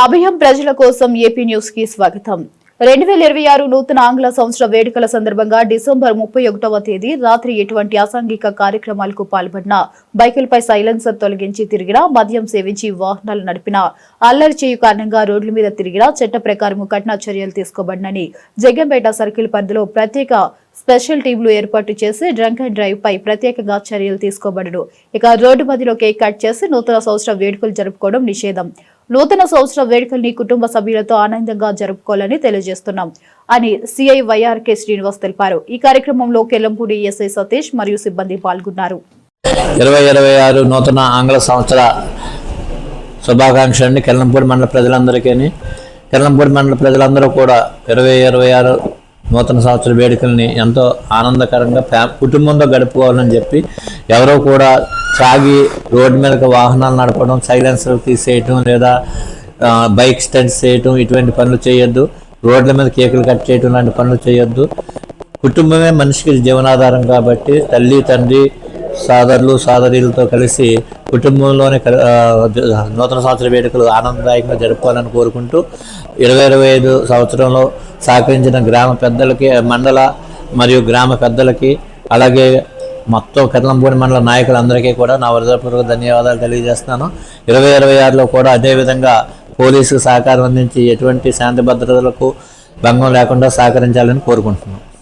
అభయం ప్రజల కోసం ఏపీ న్యూస్కి స్వాగతం. రెండు వేల ఇరవై ఆరు నూతన ఆంగ్ల సంవత్సర వేడుకల సందర్భంగా డిసెంబర్ ముప్పై ఒకటవ తేదీ రాత్రి ఎటువంటి అసాంఘిక కార్యక్రమాలకు పాల్పడిన బైకులపై సైలెన్సర్ తొలగించి తిరిగినా మద్యం సేవించి వాహనాలు నడిపిన అల్లరి చేయు కారణంగా రోడ్ల మీద తిరిగినా చట్ట ప్రకారం కఠిన చర్యలు తీసుకోబడినని జగ్గంపేట సర్కిల్ పరిధిలో ప్రత్యేక స్పెషల్ టీంలు ఏర్పాటు చేసి డ్రంక్ అండ్ డ్రైవ్ పై ప్రత్యేకంగా చర్యలు తీసుకోబడను. ఇక రోడ్డు మధ్యలో కేక్ కట్ చేసి నూతన సంవత్సర వేడుకలు జరుపుకోవడం నిషేధం. నూతన సంవత్సర వేడుకల్ని కుటుంబ సభ్యులతో ఆనందంగా జరుపుకోవాలని తెలియజేస్తున్నాం అని సిఐ వైఆర్కే శ్రీనివాస్ తెలిపారు. ఈ కార్యక్రమంలో కెల్లంపూడి ఎస్ఐ సతీష్ మరియు సిబ్బంది పాల్గొన్నారు. ఇరవై ఇరవై ఆరు నూతన ఆంగ్ల సంవత్సర శుభాకాంక్షలు అండి. కెల్లంపూడి మండల ప్రజలందరికీ కెల్లంపూడి మండల ప్రజలందరూ కూడా ఇరవై ఇరవై ఆరు నూతన సంవత్సర వేడుకల్ని ఎంతో ఆనందకరంగా ఫ్యా కుటుంబంతో గడుపుకోవాలని చెప్పి ఎవరో కూడా త్రాగి రోడ్డు మీదకి వాహనాలు నడపడం సైలెన్సర్ తీసేయటం లేదా బైక్ స్టంట్స్ చేయటం ఇటువంటి పనులు చేయొద్దు. రోడ్ల మీద కేకులు కట్ చేయటం లాంటి పనులు చేయొద్దు. కుటుంబమే మనిషికి జీవనాధారం కాబట్టి తల్లి తండ్రి సోదరులు సోదరీలతో కలిసి కుటుంబంలోనే నూతన సంవత్సర వేడుకలు ఆనందదాయకంగా జరుపుకోవాలని కోరుకుంటూ ఇరవై ఇరవై ఐదు సంవత్సరంలో సహకరించిన గ్రామ పెద్దలకి మండల మరియు గ్రామ పెద్దలకి అలాగే మొత్తం కదలంపూడి మండల నాయకులందరికీ కూడా నా హృదయపూర్వక ధన్యవాదాలు తెలియజేస్తున్నాను. ఇరవై ఇరవై ఆరులో కూడా అదేవిధంగా పోలీసుకు సహకారం అందించి ఎటువంటి శాంతి భద్రతలకు భంగం లేకుండా సహకరించాలని కోరుకుంటున్నాను.